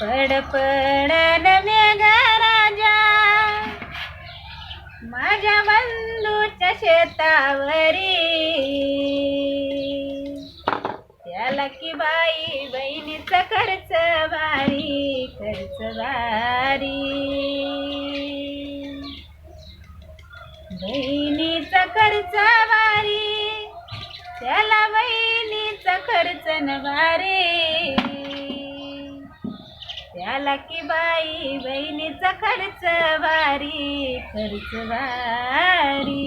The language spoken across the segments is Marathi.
पडपडन मेघा राजा. माझ्या बंधूच्या शेतावरी. त्याला की बाई बहिणीचा खर्च भारी खर्च भारी. बहिणीचा खर्च भारी त्याला बहिणीचा खर्च न भारी. आला की बाई बहिणीचा खर्च वारी खर्च वारी.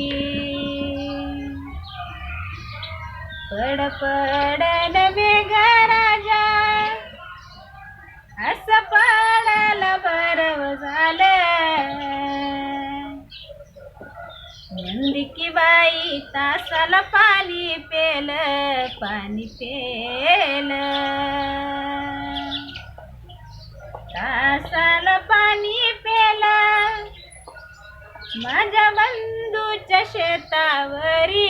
पड पडन मेघा राजा असं पडायला बरव झालं. नंदी की बाई तासाला पाणी पेल पाणी पेल. तासाला पाणी पेला माझ्या बंधूच्या शेतावरी.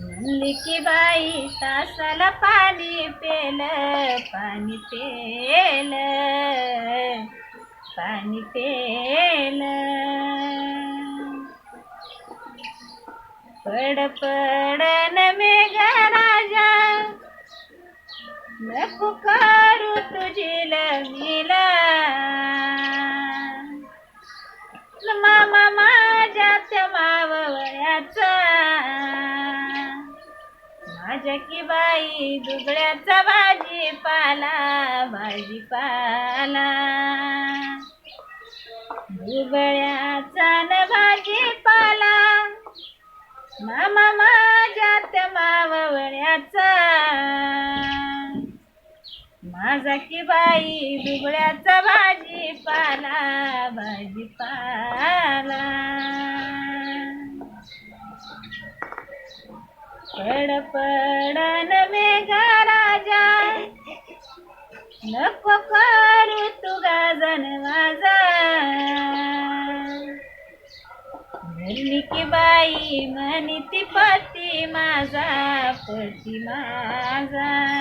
नंदी की बाई तासाला पाणी पेल पाणी पेल पाणी पेल पड पडन मेघा राजा नको करू तुझी लमीला मामा माझ्या त्या माझ्या की बाई दुबळ्याचा भाजीपाला भाजीपाला. दुबळ्याचा न भाजीपाला. मामा माझ्या त्या मावळ्याचा. माझा की बाई दुबळ्याचा भाजीपाला भाजीपाला. पड पडन मेघा राजा. नको करू तू गाजन माझा. धरली की बाई म्हणी ती पती माझा पती माझा.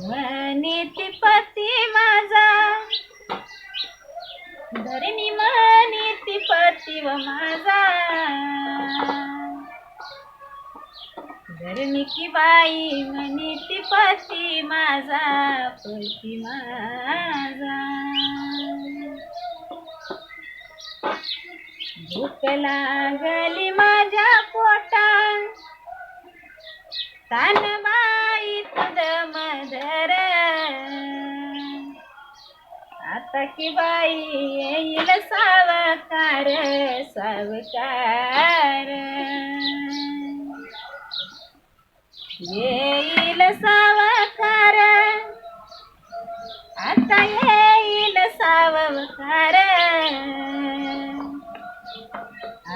म्हणी ती पती माझा. धरणी म्हणी ती पती व माझा. धरणी की बाई म्हणी ती पती माझा पती माझा. भूक लागली माझ्या पोटा तान की बाई येईल सावकार सावकार. येईल सावकार आता येईल सावकार.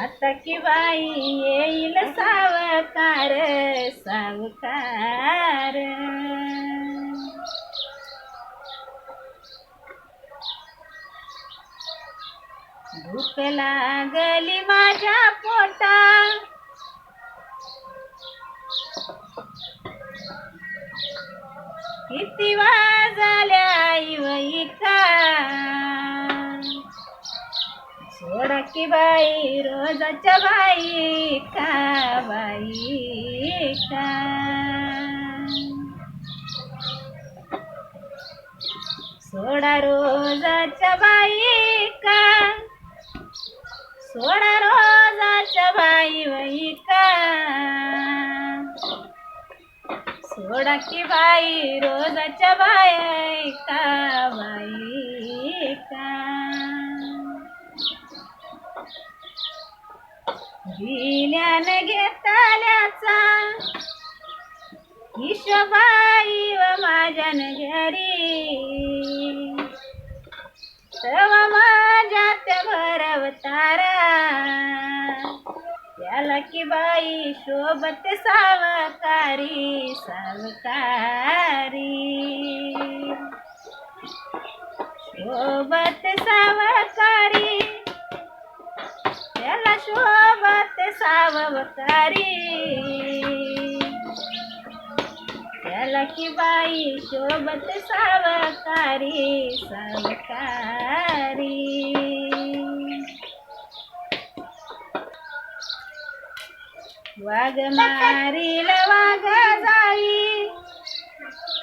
आता की बाई येईल सावकार सावकार. भूक लागली माझ्या पोटा किती वाजल्या इवईका सोडा की बाई रोजाच्या बाई का बाई का. सोडा रोजाच्या बाई का. सोडा रोजाच्या बाई बाई का सोडा की बाई रोजाच्या बाई का बाई का घेताल्याचा घेतल्याचा हिशोबाई व माझ्या घरी. तव माझ्या त्या भरवतारा त्याला की बाई शोभत सावकारी सावकारी. शोभत सावकारी त्याला शोभत सावकारी. आला की बाई शोभत सावकारी सावकारी. वाघ मारील वाघ जाई.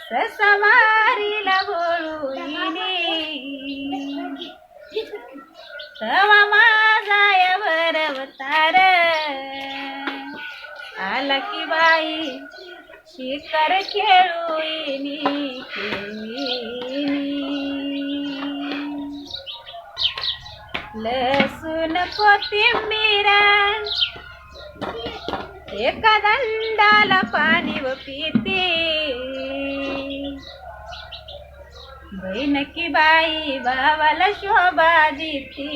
सस मारील बोळुईने तवा माझा भरवतार आला की बाई शिकार खेळुईनी खेळीनी. लसूण कोथिंबीर एका दंडाला पाणी व पिते बैनकी बाई भावाला शोभा देते.